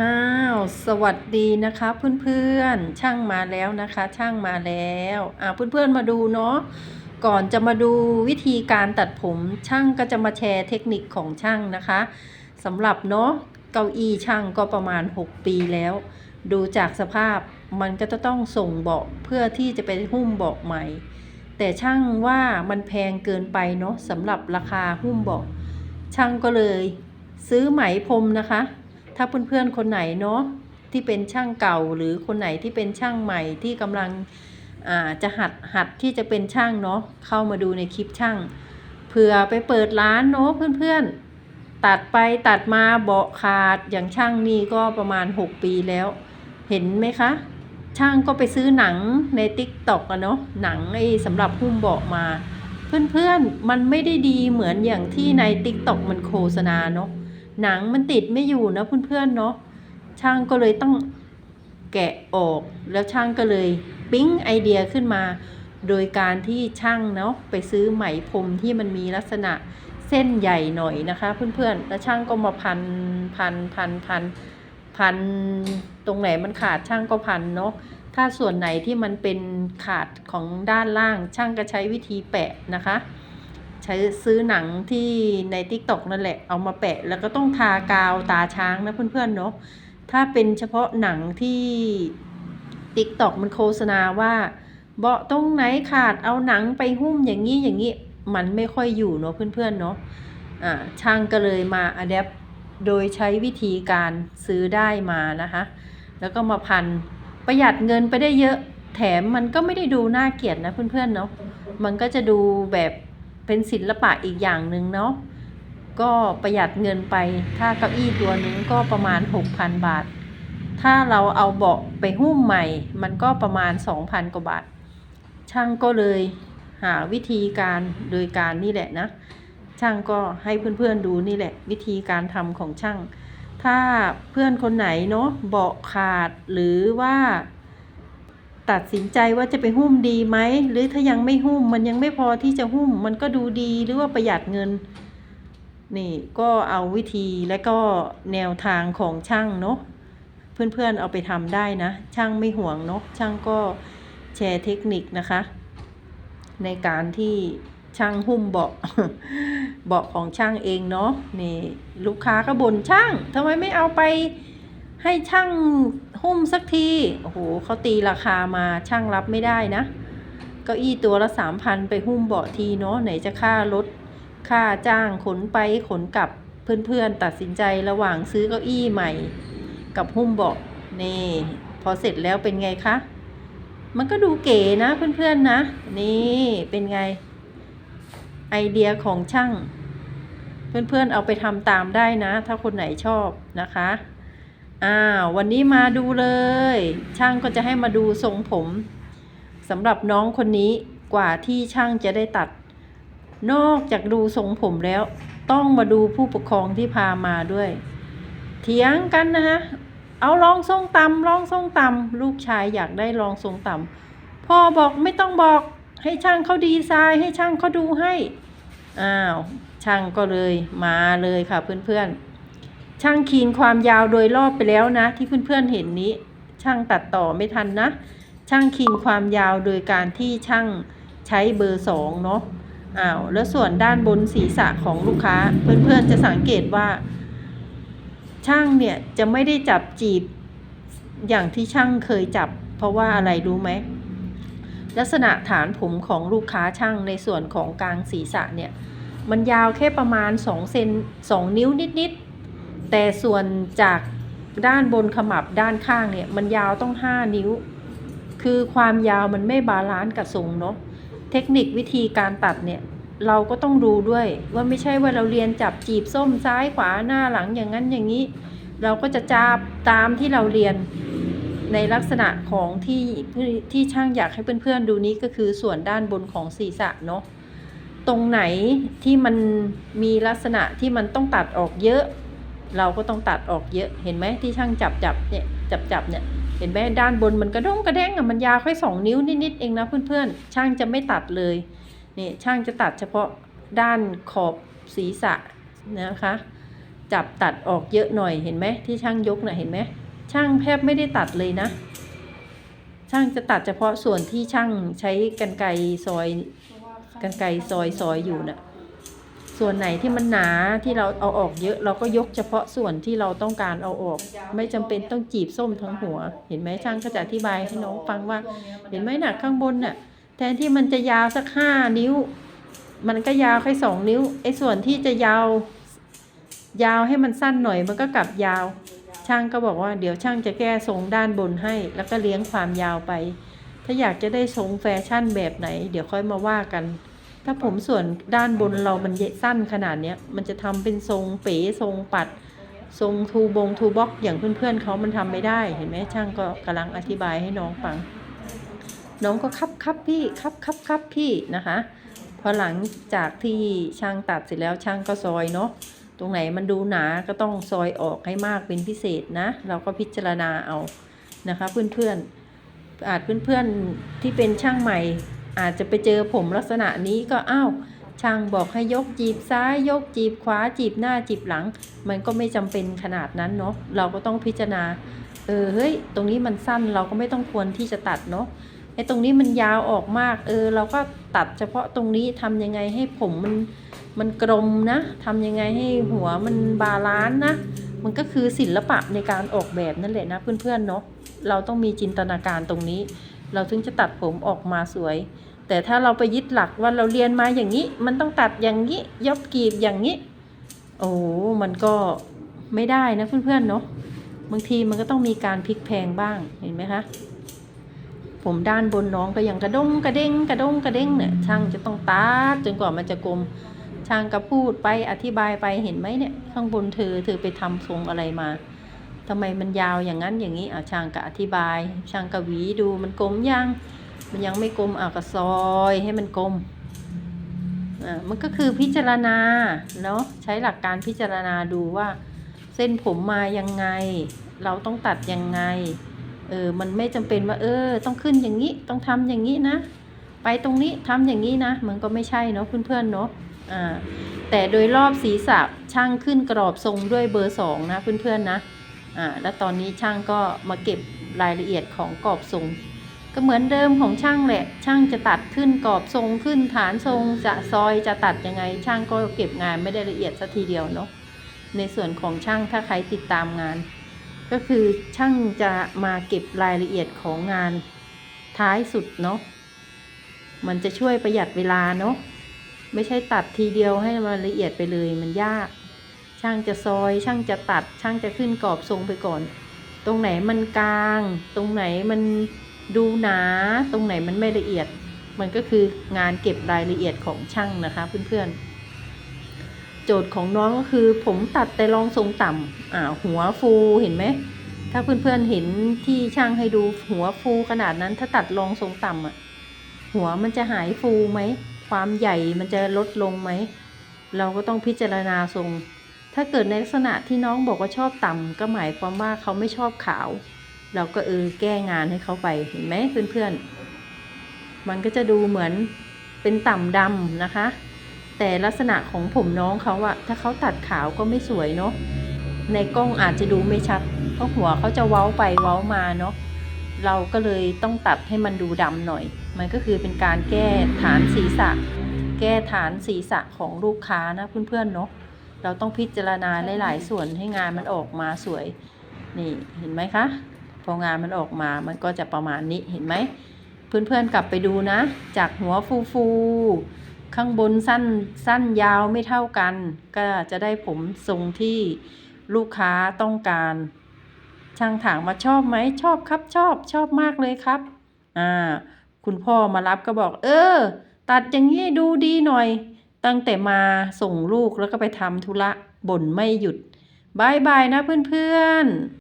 อ้าว สวัสดีนะคะเพื่อนๆ ช่างมาแล้วนะคะ ช่างมาแล้ว อ่าเพื่อนๆมาดูเนาะ ก่อนจะมาดูวิธีการตัดผมช่างก็จะมาแชร์เทคนิคของช่างนะคะสำหรับเนาะเก้าอี้ช่างก็ประมาณ 6 ปีแล้ว ดูจากสภาพมันก็จะต้องส่งเบาะเพื่อที่จะไปหุ้มเบาะใหม่ แต่ช่างว่ามันแพงเกินไปเนาะสำหรับราคาหุ้มเบาะช่างก็เลย ซื้อไหมพรมนะคะ ถ้าเพื่อนๆคนไหนเนาะที่เป็นช่างเก่าหรือคนไหนที่เป็นช่างใหม่ที่กำลังจะหัดหัดที่จะเป็นช่างเนาะเข้ามาดูในคลิปช่างเผื่อไปเปิดร้านเนาะเพื่อนๆ ตัดไปตัดมาเบาขาดอย่างช่างนี่ก็ประมาณ 6 ปีแล้ว เห็นไหมคะ ช่างก็ไปซื้อหนังในติ๊กต็อกอะเนาะหนังไอ้สำหรับหุ้มเบาะมา เพื่อนๆมันไม่ได้ดีเหมือนอย่างที่ในติ๊กต็อกมันโฆษณาเนาะ หนังมันติดไม่อยู่นะเพื่อนๆเนาะช่างก็เลยต้องแกะออก แล้วช่างก็เลยปิ๊งไอเดียขึ้นมา โดยการที่ช่างเนาะไปซื้อไหมพรมที่มันมีลักษณะเส้นใหญ่หน่อยนะคะเพื่อนๆ แล้วช่างก็มาพันพันพันพันพันตรงไหนมันขาดช่างก็พันเนาะถ้าส่วนไหนที่มันเป็นขาดของด้านล่างช่างก็ใช้วิธีแปะนะคะ ใช้ซื้อหนังที่ใน t ิ k t o k นั่นแหละเอามาแปะ แล้วก็ต้องทากาวตาช้างนะเพื่อนๆเนาะถ้าเป็นเฉพาะหนังที่ t ิ k t o k มันโฆษณาว่า เบาะตรงไหนขาดเอาหนังไปหุ้มอย่างนี้อย่างนี้มันไม่ค่อยอยู่เนาะเพื่อนๆเนาะอ่าช่างก็เลยมาอัดแอปโดยใช้วิธีการซื้อได้มานะคะแล้วก็มาพันประหยัดเงินไปได้เยอะแถมมันก็ไม่ได้ดูน่าเกลียดนะเพื่อนๆเนาะมันก็จะดูแบบ เป็นศิลปะอีกอย่างหนึ่งเนาะก็ประหยัดเงินไป ถ้าเก้าอี้ตัวนึงก็ประมาณ 6,000 บาท ถ้าเราเอาเบาะไปหุ้มใหม่ มันก็ประมาณ 2,000 กว่าบาท ช่างก็เลยหาวิธีการโดยการนี่แหละนะ ช่างก็ให้เพื่อนๆดูนี่แหละ วิธีการทำของช่าง ถ้าเพื่อนคนไหนเนาะเบาะขาดหรือว่า ตัดสินใจว่าจะไปหุ้มดีไหมหรือถ้ายังไม่หุ้มมันยังไม่พอที่จะหุ้มมันก็ดูดีหรือว่าประหยัดเงิน นี่ก็เอาวิธีและก็แนวทางของช่างเนาะเพื่อนๆเอาไปทำได้นะ ช่างไม่ห่วงเนาะช่างก็แชร์เทคนิคนะคะ ในการที่ช่างหุ้มเบาะเบาะของช่างเองเนาะนี่ลูกค้าก็บ่นช่างทำไมไม่เอาไปให้ช่าง หุ้มสักที โอ้โหเขาตีราคามาช่างรับไม่ได้นะ เก้าอี้ตัวละสามพันไปหุ้มเบาะทีเนาะไหนจะค่ารถ ค่าจ้างขนไปขนกลับเพื่อนๆตัดสินใจระหว่างซื้อเก้าอี้ใหม่ กับหุ้มเบาะนี่ พอเสร็จแล้วเป็นไงคะ มันก็ดูเก๋นะเพื่อนๆนะ นี่เป็นไง ไอเดียของช่าง เพื่อนๆเอาไปทำตามได้นะ ถ้าคนไหนชอบนะคะ อ่าวันนี้มาดูเลย ช่างก็จะให้มาดูทรงผมสำหรับน้องคนนี้กว่าที่ช่างจะได้ตัด นอกจากดูทรงผมแล้ว ต้องมาดูผู้ปกครองที่พามาด้วย เถียงกันนะฮะเอาลองทรงต่ำลองทรงต่ำลูกชายอยากได้ลองทรงต่ำพ่อบอกไม่ต้องบอกให้ช่างเขาดีไซน์ให้ช่างเขาดูให้อ้าวช่างก็เลยมาเลยค่ะเพื่อนๆ ช่างคีนความยาวโดยรอบไปแล้วนะ ที่เพื่อนๆเห็นนี้ ช่างตัดต่อไม่ทันนะ ช่างคีนความยาวโดยการที่ช่างใช้เบอร์สองเนาะอ้าวแล้วส่วนด้านบนศีรษะของลูกค้า เพื่อนๆจะสังเกตว่า ช่างเนี่ยจะไม่ได้จับจีบอย่างที่ช่างเคยจับ เพราะว่าอะไรรู้ไหมลักษณะฐานผมของลูกค้าช่างในส่วนของกลางศีรษะเนี่ย มันยาวแค่ประมาณ2เซน2 นิ้วนิดๆ แต่ส่วนจากด้านบนขมับด้านข้างเนี่ยมันยาวต้อง 5 นิ้ว คือความยาวมันไม่บาลานซ์กับทรงเนาะเทคนิควิธีการตัดเนี่ยเราก็ต้องดูด้วยว่าไม่ใช่ว่าเราเรียนจับจีบส้มซ้ายขวาหน้าหลังอย่างนั้นอย่างนี้ เราก็จะจับตามที่เราเรียนในลักษณะของที่ที่ช่างอยากให้เพื่อนๆดูนี้ก็คือส่วนด้านบนของศีรษะเนาะตรงไหนที่มันมีลักษณะที่มันต้องตัดออกเยอะ เราก็ต้องตัดออกเยอะเห็นไหมที่ช่างจับจับเนี่ยจับจับเนี่ยเห็นไหมด้านบนมันกระด้งกระแดงอะมันยาวแค่สองนิ้วนิดๆเองนะเพื่อนๆช่างจะไม่ตัดเลยนี่ช่างจะตัดเฉพาะด้านขอบศีรษะนะคะ จับตัดออกเยอะหน่อยเห็นไหมที่ช่างยกน่ะเห็นไหมช่างแทบไม่ได้ตัดเลยนะ ช่างจะตัดเฉพาะส่วนที่ช่างใช้กันไกรซอยกันไกรซอยซอยอยู่น่ะ ส่วนไหนที่มันหนาที่เราเอาออกเยอะเราก็ยกเฉพาะส่วนที่เราต้องการเอาออก ไม่จำเป็นต้องจีบส้มทั้งหัว เห็นไหมช่างก็จะอธิบายให้น้องฟังว่า เห็นไหมหน่ะข้างบนน่ะ แทนที่มันจะยาวสักห้านิ้ว มันก็ยาวแค่สองนิ้วไอ้ส่วนที่จะยาว ยาวให้มันสั้นหน่อยมันก็กลับยาว ช่างก็บอกว่าเดี๋ยวช่างจะแก้ทรงด้านบนให้ แล้วก็เลี้ยงความยาวไป ถ้าอยากจะได้ทรงแฟชั่นแบบไหน เดี๋ยวค่อยมาว่ากัน ถ้าผมส่วนด้านบนเรามันสั้นขนาดเนี้ยมันจะทำเป็นทรงเป๋ทรงปัด ทรงทูบงทูบ็อกอย่างเพื่อนๆเขามันทำไม่ได้เห็นไหมช่างก็กำลังอธิบายให้น้องฟัง น้องก็ครับครับพี่ครับครับครับพี่นะคะพอหลังจากที่ช่างตัดเสร็จแล้วช่างก็ซอยเนาะตรงไหนมันดูหนาก็ต้องซอยออกให้มากเป็นพิเศษนะ เราก็พิจารณาเอานะคะเพื่อนๆอาจเพื่อนๆที่เป็นช่างใหม่ อาจจะไปเจอผมลักษณะนี้ก็อ้าวช่างบอกให้ยกจีบซ้ายยกจีบขวาจีบหน้าจีบหลัง มันก็ไม่จำเป็นขนาดนั้นเนาะเราก็ต้องพิจารณาเออเฮ้ยตรงนี้มันสั้นเราก็ไม่ต้องควรที่จะตัดเนาะไอ้ตรงนี้มันยาวออกมาก เออ เราก็ตัดเฉพาะตรงนี้ทำยังไงให้ผมมันมันกลมนะทำยังไงให้หัวมันบาลานซ์นะมันก็คือศิลปะในการออกแบบนั่นแหละนะเพื่อนๆเนาะเราต้องมีจินตนาการตรงนี้ เราถึงจะตัดผมออกมาสวย แต่ถ้าเราไปยึดหลักว่าเราเรียนมาอย่างนี้ มันต้องตัดอย่างนี้ยบกีบอย่างนี้ โอ้มันก็ไม่ได้นะเพื่อนๆเนาะบางทีมันก็ต้องมีการพลิกแพงบ้างเห็นไหมคะผมด้านบนน้องก็ยังกระด้งกระเด้งกระด้งกระเด้งเนี่ยช่างจะต้องตัดจนกว่ามันจะกลมช่างก็พูดไปอธิบายไปเห็นไหมเนี่ย ข้างบนเธอเธอไปทำทรงอะไรมา ทำไมมันยาวอย่างนั้นอย่างนี้อะช่างก็อธิบาย ช่างก็หวีดูมันกลมยังมันยังไม่กลมอะก็ซอยให้มันกลมอ่ามันก็คือพิจารณาเนาะใช้หลักการพิจารณาดูว่าเส้นผมมายังไง เราต้องตัดยังไงเออมันไม่จำเป็นว่าเออ ต้องขึ้นอย่างนี้ต้องทำอย่างนี้นะ ไปตรงนี้ทำอย่างนี้นะ มันก็ไม่ใช่เนาะเพื่อนๆเนาะอ่าแต่โดยรอบศีรษะช่างขึ้นกรอบทรงด้วยเบอร์สองนะเพื่อนๆนะ อ่าแล้วตอนนี้ช่างก็มาเก็บรายละเอียดของกรอบทรง ก็เหมือนเดิมของช่างแหละ ช่างจะตัดขึ้นกรอบทรงขึ้นฐานทรงจะซอยจะตัดยังไง ช่างก็เก็บงานไม่ได้ละเอียดสักทีเดียวเนาะในส่วนของช่างถ้าใครติดตามงาน ก็คือช่างจะมาเก็บรายละเอียดของงานท้ายสุดเนาะมันจะช่วยประหยัดเวลาเนาะไม่ใช่ตัดทีเดียวให้มันละเอียดไปเลยมันยาก ช่างจะซอย ช่างจะตัด ช่างจะขึ้นกรอบทรงไปก่อน ตรงไหนมันกลาง ตรงไหนมันดูหนา ตรงไหนมันไม่ละเอียด มันก็คืองานเก็บรายละเอียดของช่างนะคะเพื่อนๆ โจทย์ของน้องก็คือ ผมตัดแต่รองทรงต่ำอ่าหัวฟูเห็นไหม ถ้าเพื่อนๆเห็นที่ช่างให้ดูหัวฟูขนาดนั้น ถ้าตัดรองทรงต่ำอะ หัวมันจะหายฟูไหม ความใหญ่มันจะลดลงไหม เราก็ต้องพิจารณาทรง ถ้าเกิดในลักษณะที่น้องบอกว่าชอบต่ำก็หมายความว่าเขาไม่ชอบขาว เราก็เออแก้งานให้เขาไปเห็นไหมเพื่อนๆ มันก็จะดูเหมือนเป็นต่ำดำนะคะ แต่ลักษณะของผมน้องเขาอะถ้าเขาตัดขาวก็ไม่สวยเนาะในกล้องอาจจะดูไม่ชัดเพราะหัวเขาจะเว้าไปเว้ามาเนาะเราก็เลยต้องตัดให้มันดูดำหน่อย มันก็คือเป็นการแก้ฐานศีรษะ แก้ฐานศีรษะของลูกค้านะเพื่อนๆเนาะ เราต้องพิจารณาหลายๆส่วนให้งานมันออกมาสวย นี่เห็นไหมคะ พองานมันออกมามันก็จะประมาณนี้เห็นไหม เพื่อนๆกลับไปดูนะ จากหัวฟูๆข้างบนสั้นสั้นยาวไม่เท่ากัน ก็จะได้ผมทรงที่ลูกค้าต้องการ ช่างถามมาชอบไหมชอบครับชอบชอบมากเลยครับ อ่า คุณพ่อมารับก็บอก เออ ตัดอย่างนี้ดูดีหน่อย ตั้งแต่มาส่งลูกแล้วก็ไปทำธุระบ่นไม่หยุดบายบายนะเพื่อนๆ